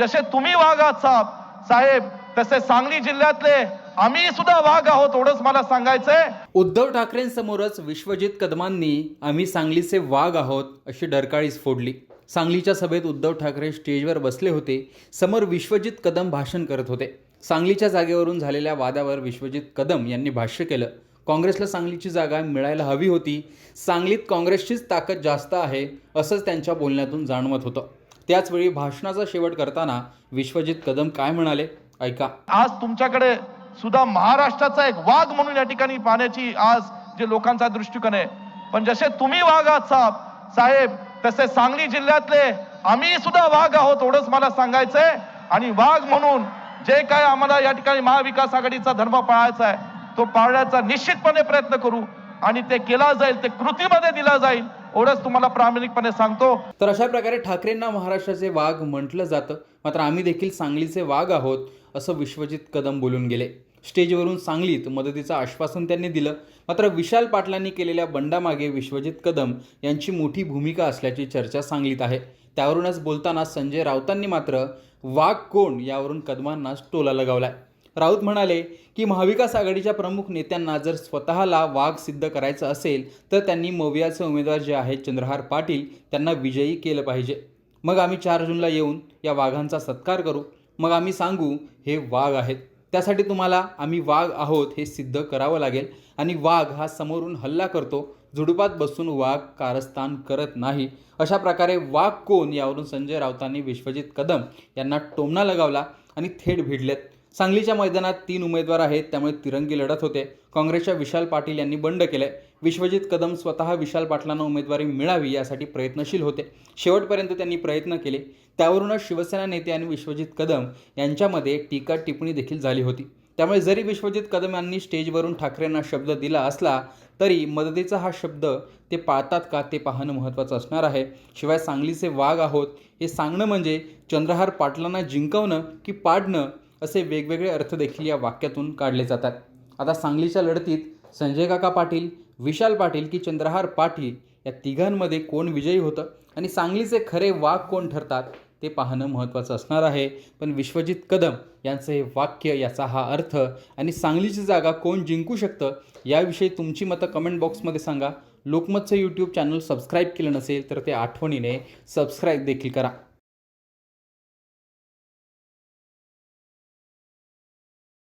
जसे तुम्ही वाघ आहात साहेब साहेब तसे सांगली जिल्ह्यातले आम्ही सुद्धा वाघ आहोत एवढंच मला सांगायचंय. उद्धव ठाकरेंसमोरच विश्वजित कदमांनी आम्ही सांगलीचे वाघ आहोत अशी डरकाळीच फोडली. सांगलीच्या सभेत उद्धव ठाकरे स्टेजवर बसले होते समोर विश्वजित कदम भाषण करत होते. सांगलीच्या जागेवरून झालेल्या वादावर विश्वजित कदम यांनी भाष्य केलं. काँग्रेसला सांगलीची जागा मिळायला हवी होती. सांगलीत काँग्रेसचीच ताकद जास्त आहे असंच त्यांच्या बोलण्यातून जाणवत होतं. त्याचवेळी भाषणाचा शेवट करताना विश्वजित कदम काय म्हणाले? ऐका. आज तुमच्याकडे सुद्धा महाराष्ट्राचा एक वाघ म्हणून या ठिकाणी पाहण्याची आज जे लोकांचा दृष्टिकोन आहे. पण जसे तुम्ही वाघ आहात साहेब साहेब तसे सांगली जिल्ह्यातले आम्ही सुद्धा वाघ आहोत एवढंच मला सांगायचंय. आणि वाघ म्हणून जे काय आम्हाला या ठिकाणी महाविकास आघाडीचा धर्म पाळायचा आहे तो पाळण्याचा निश्चितपणे प्रयत्न करू. आणि ते केला जाईल ते कृतीमध्ये दिला जाईल. एवढंच तुम्हाला प्रामाणिकपणे सांगतो. तर अशा प्रकारे ठाकरेंना महाराष्ट्राचे वाघ म्हटलं जातं. मात्र आम्ही देखील सांगलीचे वाघ आहोत असं विश्वजित कदम बोलून गेले. स्टेजवरून सांगलीत मदतीचं आश्वासन त्यांनी दिलं. मात्र विशाल पाटलांनी केलेल्या बंडामागे विश्वजित कदम यांची मोठी भूमिका असल्याची चर्चा सांगलीत आहे. त्यावरूनच बोलताना संजय राऊतांनी मात्र वाघ कोण? यावरून कदमांनाच टोला लगावलाय. राऊत म्हणाले की महाविकास आघाडीच्या प्रमुख नेत्यांना जर स्वतःला वाघ सिद्ध करायचं असेल तर त्यांनी मवियाचे उमेदवार जे आहेत चंद्रहार पाटील त्यांना विजयी केलं पाहिजे. मग आम्ही चार जूनला येऊन या वाघांचा सत्कार करू. मग आम्ही सांगू हे वाघ आहेत. त्यासाठी तुम्हाला आम्ही वाघ आहोत हे सिद्ध करावं लागेल. आणि वाघ हा समोरून हल्ला करतो. झुडुपात बसून वाघ कारस्थान करत नाही. अशा प्रकारे वाघ कोण? यावरून संजय राऊतांनी विश्वजित कदम यांना टोमणा लगावला आणि थेट भिडलेत. सांगलीच्या मैदानात तीन उमेदवार आहेत त्यामुळे तिरंगी लढत होते. काँग्रेसच्या विशाल पाटील यांनी बंड केलंय. विश्वजित कदम स्वतः विशाल पाटलांना उमेदवारी मिळावी यासाठी प्रयत्नशील होते. शेवटपर्यंत त्यांनी प्रयत्न केले. त्यावरूनच शिवसेना नेते आणि विश्वजित कदम यांच्यामध्ये टीका टिप्पणी देखील झाली होती. त्यामुळे जरी विश्वजित कदम यांनी स्टेजवरून ठाकरेंना शब्द दिला असला तरी मदतीचा हा शब्द ते पाळतात का ते पाहणं महत्त्वाचं असणार आहे. शिवाय सांगलीचे वाघ आहोत हे सांगणं म्हणजे चंद्रहार पाटलांना जिंकवणं की पाडणं असे वेगवेगळे अर्थ देखील या वाक्यातून काढले जातात. आता सांगलीच्या लढतीत संजय काका पाटील विशाल पाटील की चंद्रहार पाटील या तिघांमध्ये कोण विजयी होतं आणि सांगलीचे खरे वाघ कोण ठरतात ते पाहणं महत्त्वाचं असणार आहे. पण विश्वजित कदम यांचं हे वाक्य याचा हा अर्थ आणि सांगलीची जागा कोण जिंकू शकतं याविषयी तुमची मतं कमेंट बॉक्समध्ये सांगा. लोकमतचं यूट्यूब चॅनल सबस्क्राईब केलं नसेल तर ते आठवणीने सबस्क्राईब देखील करा.